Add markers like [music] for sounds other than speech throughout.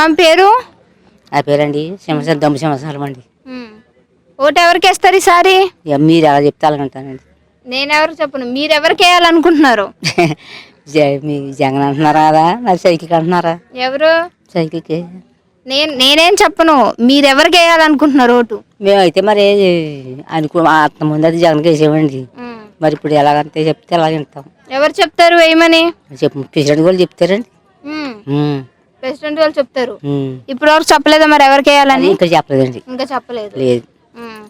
అమ్మ పేరు? ఆ పేరండి సింహసాల దమ్ము సింహసాలం అండి. ఓటు ఎవరికి వేస్తారు ఈసారి? ఇక మీరు ఎలా చెప్తే అలాగంటానండి నేను ఎవరు చెప్పను మీరు ఎవరికి వేయాలనుకుంటున్నారు [laughs] జ- మీ జగన్ అంటున్నారా కదా మరి సైకిల్కి అంటున్నారా? ఎవరు? సైకిల్కి. నేను నేనేం చెప్పను మీరు ఎవరికి వేయాలనుకుంటున్నారు ఓటు? మేమైతే మరి అనుకో అంత ముందు అది జగన్కి వేసేవండి ఉమ్. మరి ఇప్పుడు ఎలాగంటే చెప్తే ఎలా వింటాం ఎవరు చెప్తారు వేయమని చెప్పు ప్రెసిడెంట్ కూడా చెప్తారండి. ఉమ్. ఉమ్, ప్రెసిడెంట్ వాళ్ళు చెప్తారు. ఇప్పుడు వరకు చెప్పలేదా మరి ఎవరికి వేయాలని? ఇంకా చెప్పలేదండి. ఇంకా చెప్పలేదు. లేదు.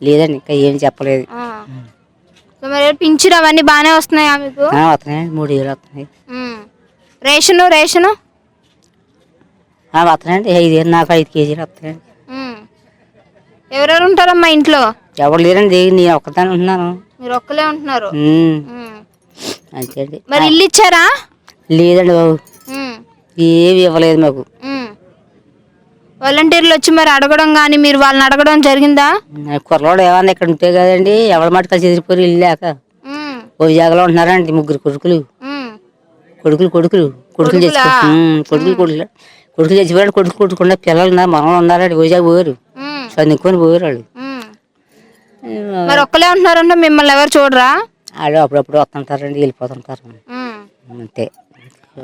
లేదండి ఇంకా ఏం చెప్పలేదు. సో మరి పింఛన్ అవన్నీ బాగానే వస్తున్నాయా మీకు? ఆ, వస్తున్నాయండి మూడు వేలు వస్తున్నాయి. Ration ration? వస్తున్నాయండి. ఐదు వేలు నాకు ఐదు కేజీలు వస్తున్నాయండి. ఎవరెవరు ఉంటారమ్మా ఇంట్లో? ఎవరు లేరండి. నేను ఒక్కదాన్ని ఉంటున్నాను. మీరు ఒక్కలే ఉంటున్నారు. అంతే మరి ఇల్లు ఇచ్చారా? లేదండి బాబు. ఏమి ఇవ్వలేదు మాకు. వాలంటీర్లు వచ్చి మరి అడగడం కానీ మీరు వాళ్ళని అడగడం జరిగిందా కుర్రోడు ఏమన్నా ఇక్కడ ఉంటే కదండి ఎవరి మాట కలిసి ఎదిరిపోయి ఉమ్. ఓ జాగలో ఉంటున్నారండి ముగ్గురు కొడుకులు. కొడుకులు కొడుకులు కొడుకులు చచ్చిపో ఉమ్, కొడుకులు కొడుకులు కొడుకులు చచ్చిపోయాడు కొడుకు కొడుకున్న పిల్లలు ఉన్నారు మనం ఉన్నారండి ఓజాగా పోయారు. చదువుకొని పోయారు వాళ్ళు. మరి ఒక్కలే ఉంటున్నారంటే మిమ్మల్ని ఎవరు చూడరా వాళ్ళు అప్పుడప్పుడు వస్తుంటారండి వెళ్ళిపోతుంటారు. అంతే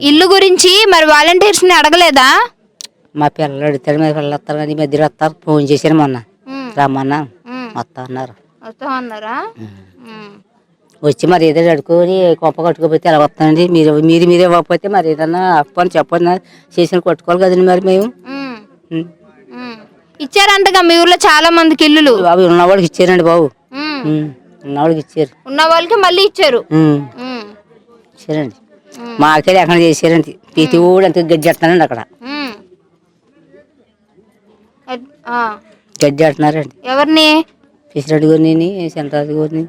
ఇల్లు గురించి మరి వాలంటీర్స్ని అడగలేదా మా పిల్లలు అడుగుతారు మరి పిల్లలు వస్తారు కానీ ఈ మధ్యలో వస్తారు ఫోన్ చేశారు మొన్న. రమ్మన్నా. వస్తా అన్నారు. ఉమ్. వచ్చి మరి ఏదైనా అడుకొని కొంప కట్టుకోపోతే ఎలా వస్తానండి మీరు మీరు మీరే ఇవ్వకపోతే మరి ఏదన్నా అప్పని చెప్పండి చేసిన కొట్టుకోవాలి కదండి మరి మేము. ఇచ్చారంటగా మీ ఊర్లో చాలా మందికి ఇల్లులు బాబు ఉన్నవాడికి ఇచ్చారండి బాబు ఉమ్. ఉం. ఉన్నవాడికి ఇచ్చారు ఉన్న వాళ్ళకి మళ్ళీ ఇచ్చారు. ఇచ్చారండి ఉం. మాకెళ్ళి ఎక్కడ చేశారండి ప్రతి ఊడు అంత గడ్డి ఎడతానండి అక్కడ. ఎడుతున్నారండి ఎవరిని? పిసిరెడ్డి గారిని చంద్రరాజు గారిని.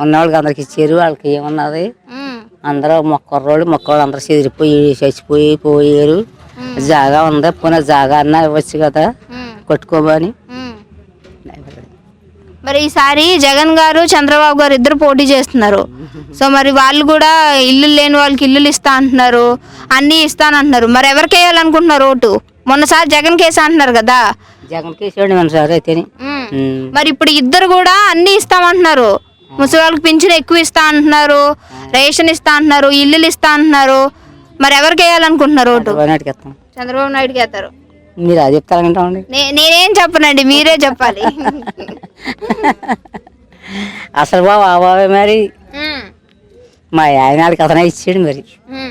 ఉన్నవాళ్ళకి అందరికి ఇచ్చారు వాళ్ళకి ఏమన్నది. అందరూ మొక్కరోళ్ళు మొక్కలు అందరూ చెదిరిపోయి చచ్చిపోయి పోయారు. జాగా ఉందా పోనీ జాగా అన్నా ఇవ్వచ్చు కదా. కొట్టుకోమని. మరి ఈసారి జగన్ గారు చంద్రబాబు గారు ఇద్దరు పోటీ చేస్తున్నారు. సో మరి వాళ్ళు కూడా ఇల్లు లేని వాళ్ళకి ఇల్లులు ఇస్తా అంటున్నారు అన్నీ ఇస్తానంటున్నారు మరి ఎవరికి వేయాలనుకుంటున్నారు ఓటు? మొన్నసారి జగన్ కేసు అంటున్నారు కదా. జగన్కి వేసాడు మన సార్ అయితేనే. ఉమ్. ఉం. మరి ఇప్పుడు ఇద్దరు కూడా అన్నీ ఇస్తామంటున్నారు. ముసలి వాళ్ళకి పింఛన్ ఎక్కువ ఇస్తా అంటున్నారు రేషన్ ఇస్తా అంటున్నారు ఇల్లులు ఇస్తా అంటున్నారు. మరి ఎవరికి వేయాలనుకుంటున్నారు ఓటు? చంద్రబాబు నాయుడుకి వేస్తారు. మీరు అది చెప్తారంటామండి నే- నేనేం చెప్పనండి మీరే చెప్పాలి. [laughs] అసలు బాబు ఆ బాబే మరి. మా ఆయన వాళ్ళకి అతనే ఇచ్చాడు మరి.